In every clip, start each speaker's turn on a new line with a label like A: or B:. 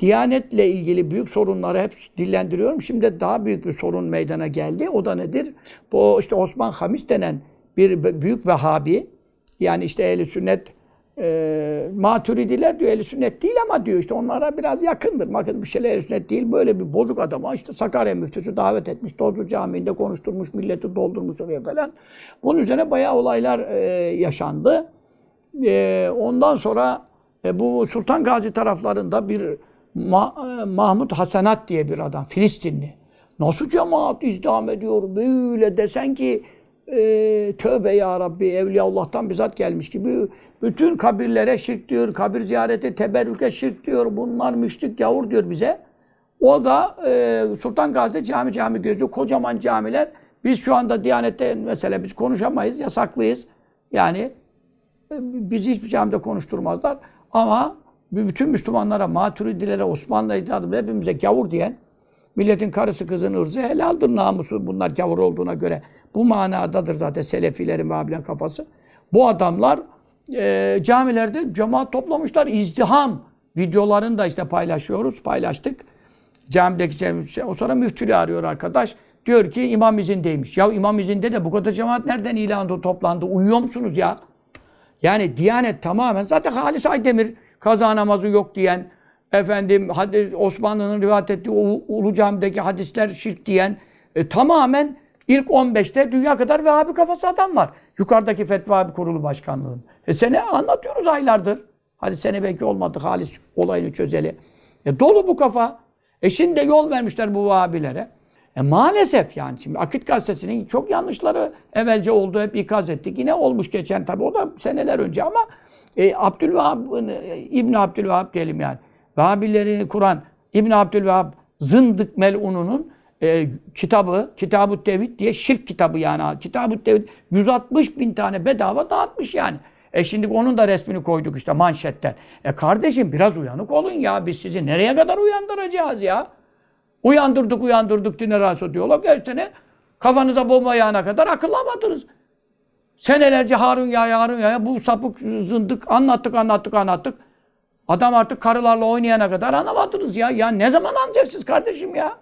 A: Diyanetle ilgili büyük sorunları hep dillendiriyorum. Şimdi daha büyük bir sorun meydana geldi. O da nedir? Bu işte Osman Hamis denen bir büyük Vehhabi, yani işte ehl sünnet e, maturidiler diyor ehl sünnet değil ama diyor işte onlara biraz yakındır. Bakın bir şeyler ehl sünnet değil. Böyle bir bozuk adama işte Sakarya müftüsü davet etmiş. Tozlu Camii'nde konuşturmuş, milleti doldurmuş oraya falan. Bunun üzerine bayağı olaylar e, yaşandı. E, ondan sonra e, bu Sultan Gazi taraflarında bir E, Mahmut Hasenat diye bir adam, Filistinli. Nasıl cemaat izdiham ediyor? Böyle desen ki e, tövbe ya Rabbi, Evliyaullah'tan bizzat gelmiş gibi bütün kabirlere şirk diyor, kabir ziyareti, teberrüke şirk diyor, bunlar müşrik gavur diyor bize. O da e, Sultan Gazi'de cami cami gözü, kocaman camiler. Biz şu anda Diyanet'te mesela biz konuşamayız, yasaklıyız. Yani bizi hiçbir camide konuşturmazlar. Ama bütün Müslümanlara, maturidilere, Osmanlı itadı hepimize gavur diyen, milletin karısı kızın ırzı helaldir namusu bunlar gavur olduğuna göre. Bu manadadır zaten Selefilerin, Vahabilerin kafası. Bu adamlar e, camilerde cemaat toplamışlar, izdiham. Videolarını da işte paylaşıyoruz, paylaştık. Camideki şey, o sonra müftülü arıyor arkadaş. Diyor ki imam izindeymiş. Ya imam izinde de bu kadar cemaat nereden ilanı toplandı? Uyuyor musunuz ya? Yani Diyanet tamamen zaten Halis Aydemir kaza namazı yok diyen efendim Osmanlı'nın rivayet ettiği Ulu Cami'deki hadisler şirk diyen e, tamamen ilk 15'te dünya kadar Vehhabi kafası adam var. Yukarıdaki Fetva Kurulu Başkanlığı'nın. E sene anlatıyoruz aylardır. Hadi sene belki olmadı Halis olayını çözeli. E dolu bu kafa. E şimdi de yol vermişler bu Vahabilere. E maalesef yani şimdi Akit Gazetesi'nin çok yanlışları evvelce oldu hep ikaz ettik. Yine olmuş geçen tabii o da seneler önce ama e, Abdülvahab, İbn Abdülvahab diyelim yani. Vahabileri kuran İbn Abdülvahab Zındık Melun'unun e, kitabı, Kitab-ı Tevhid diye şirk kitabı yani. Kitab-ı Tevhid 160 bin tane bedava dağıtmış yani. E şimdi onun da resmini koyduk işte manşetten. E kardeşim biraz uyanık olun ya. Biz sizi nereye kadar uyandıracağız ya? Uyandırdık uyandırdık dineraso diyorlar. Gerçekten kafanıza bomba yağana kadar akıllamadınız. Senelerce Harun ya Harun ya bu sapık zındık anlattık anlattık anlattık. Adam artık karılarla oynayana kadar anlamadınız ya. Ya ne zaman anlayacaksınız kardeşim ya?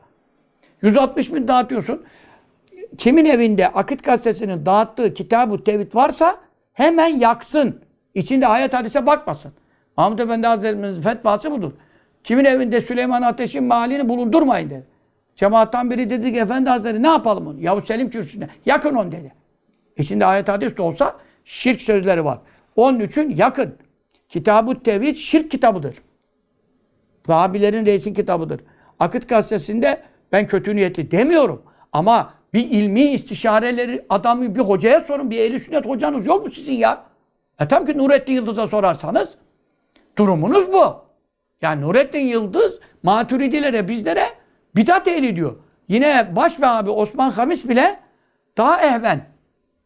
A: 160 bin dağıtıyorsun. Kimin evinde Akit Gazetesi'nin dağıttığı kitabı tevhid varsa hemen yaksın. İçinde ayet hadise bakmasın. Mahmud Efendi Hazretlerimizin fetvası budur. Kimin evinde Süleyman Ateş'in malini bulundurmayın dedi. Cemaattan biri dedi ki Efendi Hazretleri ne yapalım onu? Yavuz Selim kürsüsüne. Yakın on dedi. İçinde ayet hadis de olsa şirk sözleri var. Onun için yakın. Kitab-ı Tevhid şirk kitabıdır. Vahabilerin reisin kitabıdır. Akıt gazetesinde ben kötü niyetli demiyorum. Ama bir ilmi istişareleri adamı bir hocaya sorun. Bir ehli sünnet hocanız yok mu sizin ya? E tabii ki Nurettin Yıldız'a sorarsanız durumunuz bu. Yani Nurettin Yıldız maturidilere bizlere bidat ehli diyor. Yine baş ve abi Osman Hamis bile daha ehven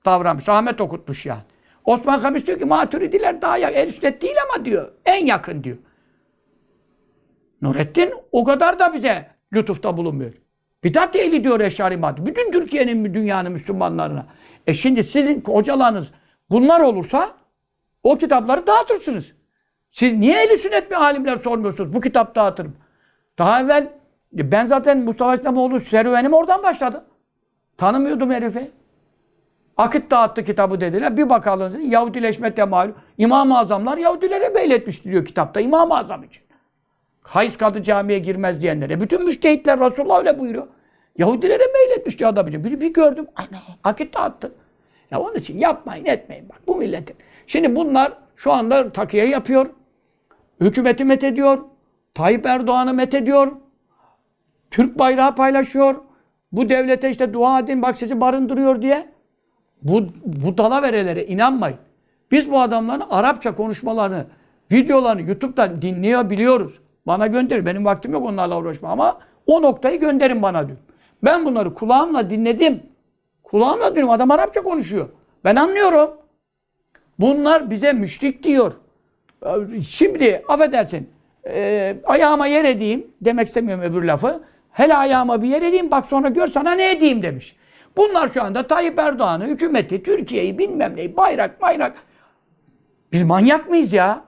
A: davranmış. Ahmet okutmuş yani. Osman Hamis diyor ki maturidiler daha yakın. El sünnet değil ama diyor. En yakın diyor. Nurettin o kadar da bize lütufta bulunmuyor. Bidat ehli diyor Eşari Maddi. Bütün Türkiye'nin, dünyanın Müslümanlarına. E şimdi sizin hocalarınız bunlar olursa o kitapları dağıtırsınız. Siz niye eli sünnet mi alimler sormuyorsunuz? Bu kitap dağıtırım. Daha evvel ben zaten Mustafa İslamoğlu serüvenim oradan başladı. Tanımıyordum herifi. Akit dağıttı kitabı dediler. Bir bakalım dedi. Yahudileşme temalü. İmam-ı Azamlar Yahudilere beyletmiş diyor kitapta. İmam-ı Azam için. Hayız kadı camiye girmez diyenlere. Bütün müştehitler Resulullah öyle buyuruyor. Yahudilere meyletmiş diyor adam için. Bir, bir gördüm. Ana, akit dağıttı. Ya onun için yapmayın etmeyin bak bu milletin. Şimdi bunlar şu anda takiye yapıyor. Hükümeti met ediyor. Tayyip Erdoğan'ı met ediyor. Türk bayrağı paylaşıyor. Bu devlete işte dua edin bak sizi barındırıyor diye. Bu, bu dalaverelere inanmayın. Biz bu adamların Arapça konuşmalarını, videolarını YouTube'dan dinliyor biliyoruz. Bana gönderin. Benim vaktim yok onlarla uğraşma ama o noktayı gönderin bana diyor. Ben bunları kulağımla dinledim. Kulağımla dinliyorum. Adam Arapça konuşuyor. Ben anlıyorum. Bunlar bize müşrik diyor. Şimdi affedersin e, ayağıma yer edeyim demek istemiyorum öbür lafı. Hele ayağıma bir yer edeyim bak sonra gör sana ne edeyim demiş. Bunlar şu anda Tayyip Erdoğan'ı, hükümeti, Türkiye'yi bilmem neyi, bayrak bayrak. Biz manyak mıyız ya?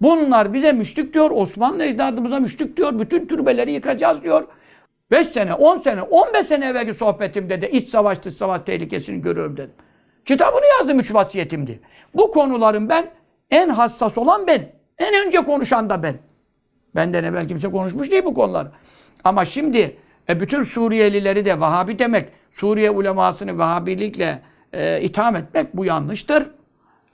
A: Bunlar bize müşrik diyor. Osmanlı ecdadımıza müşrik diyor. Bütün türbeleri yıkacağız diyor. 5 sene, 10 sene, 15 sene evvelki sohbetimde de iç savaş dış savaş tehlikesini görüyorum dedim. Kitabını yazdım üç vasiyetimdi. Bu konuların ben en hassas olan ben. En önce konuşan da ben. Benden evvel kimse konuşmuş değil bu konular. Ama şimdi e, bütün Suriyelileri de Vahabi demek, Suriye ulemasını Vahabilikle e, itham etmek bu yanlıştır.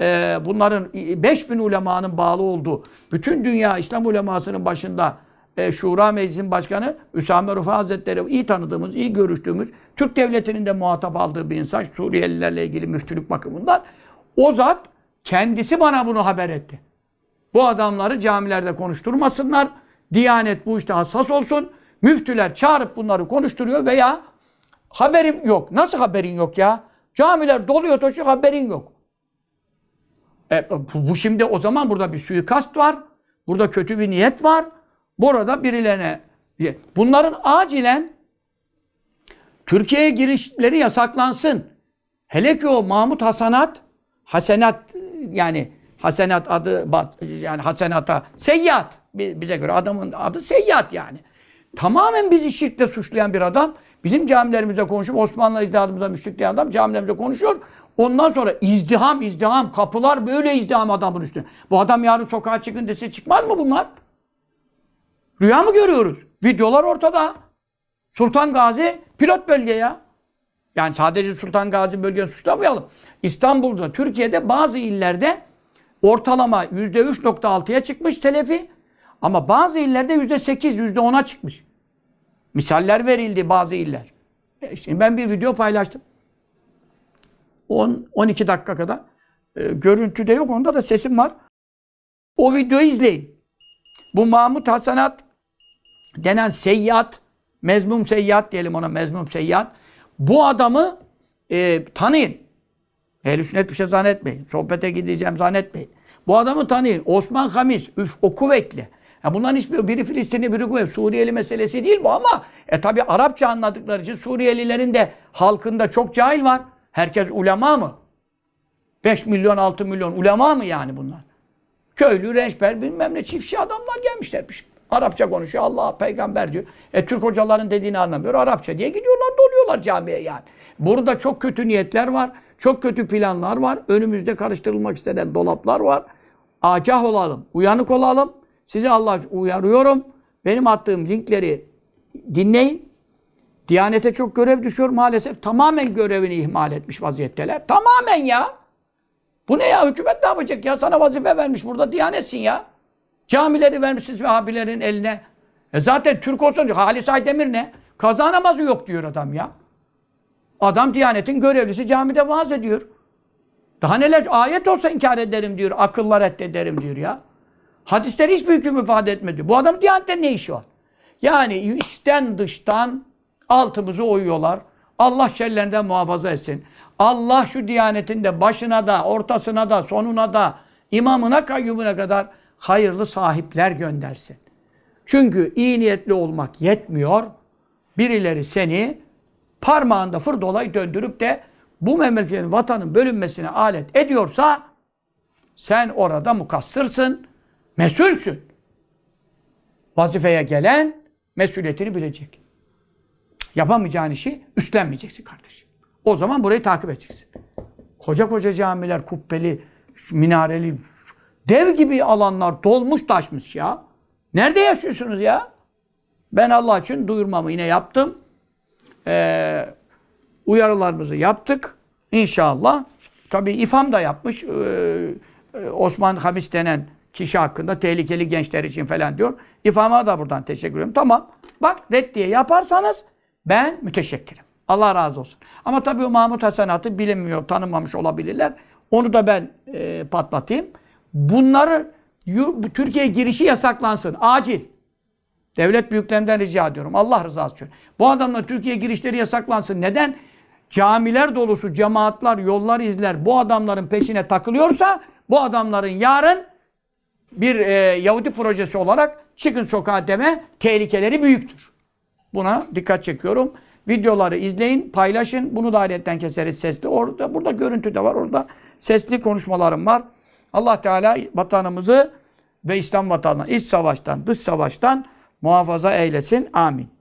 A: E, bunların 5000 ulemanın bağlı olduğu, bütün dünya İslam ulemasının başında e, Şura Meclisi'nin başkanı Üsame Rufa Hazretleri iyi tanıdığımız, iyi görüştüğümüz, Türk devletinin de muhatap aldığı bir insan Suriyelilerle ilgili müftülük bakımından. O zat kendisi bana bunu haber etti. Bu adamları camilerde konuşturmasınlar. Diyanet bu işte hassas olsun. Müftüler çağırıp bunları konuşturuyor veya haberim yok. Nasıl haberin yok ya? Camiler doluyor taşıyor haberin yok. E, bu, şimdi o zaman burada bir suikast var. Burada kötü bir niyet var. Burada birilerine bunların acilen Türkiye'ye girişleri yasaklansın. Hele ki o Mahmut Hasanat, Hasenat yani Hasenat adı yani Hasenata Seyyat Bi- bize göre adamın adı Seyyat yani. Tamamen bizi şirkle suçlayan bir adam. Bizim camilerimizde konuşup Osmanlı icdadımıza müşrik diyen adam camilerimizde konuşuyor. Ondan sonra izdiham izdiham kapılar böyle izdiham adamın üstüne. Bu adam yarın sokağa çıkın dese çıkmaz mı bunlar? Rüya mı görüyoruz? Videolar ortada. Sultan Gazi pilot bölge ya. Yani sadece Sultan Gazi bölgesini suçlamayalım. İstanbul'da, Türkiye'de bazı illerde ortalama %3.6'ya çıkmış telefi. Ama bazı illerde %8, %10'a çıkmış. Misaller verildi bazı iller. E işte ben bir video paylaştım. 10 12 dakika kadar. E, görüntü de yok, onda da sesim var. O videoyu izleyin. Bu Mahmut Hasanat denen seyyat, mezmum seyyat diyelim ona mezmum seyyat. Bu adamı e, tanıyın. Ehl-i sünnet bir şey zannetmeyin. Sohbete gideceğim zannetmeyin. Bu adamı tanıyın. Osman Hamis, üf, o kuvvetli. Ya bunların hiçbir biri Filistinli, biri kuvvetli. Suriyeli meselesi değil bu ama e tabi Arapça anladıkları için Suriyelilerin de halkında çok cahil var. Herkes ulema mı? 5 milyon, 6 milyon ulema mı yani bunlar? Köylü, rençber, bilmem ne çiftçi adamlar gelmişlermiş. Arapça konuşuyor. Allah peygamber diyor. E Türk hocaların dediğini anlamıyor. Arapça diye gidiyorlar doluyorlar camiye yani. Burada çok kötü niyetler var. Çok kötü planlar var. Önümüzde karıştırılmak istenen dolaplar var. Agah olalım. Uyanık olalım. Sizi Allah uyarıyorum. Benim attığım linkleri dinleyin. Diyanete çok görev düşüyor maalesef. Tamamen görevini ihmal etmiş vaziyetteler. Tamamen ya. Bu ne ya? Hükümet ne yapacak ya? Sana vazife vermiş burada. Diyanetsin ya. Camileri vermişsiniz Vehhabilerin eline. E zaten Türk olsun diyor. Halis Aydemir ne? Kaza namazı yok diyor adam ya. Adam Diyanet'in görevlisi camide vaaz ediyor. Daha neler? Ayet olsa inkar ederim diyor. Akıllar reddederim diyor ya. Hadisler hiçbir hüküm ifade etmedi. Bu adam Diyanet'te ne işi var? Yani içten dıştan altımızı oyuyorlar. Allah şerlerinden muhafaza etsin. Allah şu Diyanet'in de başına da, ortasına da, sonuna da, imamına, kayyumuna kadar hayırlı sahipler göndersin. Çünkü iyi niyetli olmak yetmiyor. Birileri seni parmağında fır dolayı döndürüp de bu memleketin, vatanın bölünmesine alet ediyorsa sen orada mukassırsın, mesulsün. Vazifeye gelen mesuliyetini bilecek. Yapamayacağın işi üstlenmeyeceksin kardeşim. O zaman burayı takip edeceksin. Koca koca camiler, kubbeli, minareli, dev gibi alanlar dolmuş taşmış ya. Nerede yaşıyorsunuz ya? Ben Allah için duyurmamı yine yaptım. Ee, uyarılarımızı yaptık. İnşallah. Tabii ifam da yapmış. Ee, Osman Hamis denen kişi hakkında tehlikeli gençler için falan diyor. İfama da buradan teşekkür ederim. Tamam. Bak reddiye yaparsanız ben müteşekkirim. Allah razı olsun. Ama tabii o Mahmut Hasanat'ı bilinmiyor, tanınmamış olabilirler. Onu da ben e, patlatayım. Bunları Türkiye girişi yasaklansın. Acil. Devlet büyüklerinden rica ediyorum. Allah rızası için. Bu adamlar Türkiye girişleri yasaklansın. Neden? Camiler dolusu cemaatler, yollar izler. Bu adamların peşine takılıyorsa bu adamların yarın bir e, Yahudi projesi olarak çıkın sokağa deme tehlikeleri büyüktür. Buna dikkat çekiyorum. Videoları izleyin, paylaşın. Bunu da ayrıyetten keseriz sesli. Orada, burada görüntü de var. Orada sesli konuşmalarım var. Allah Teala vatanımızı ve İslam vatanından, iç savaştan, dış savaştan muhafaza eylesin. Amin.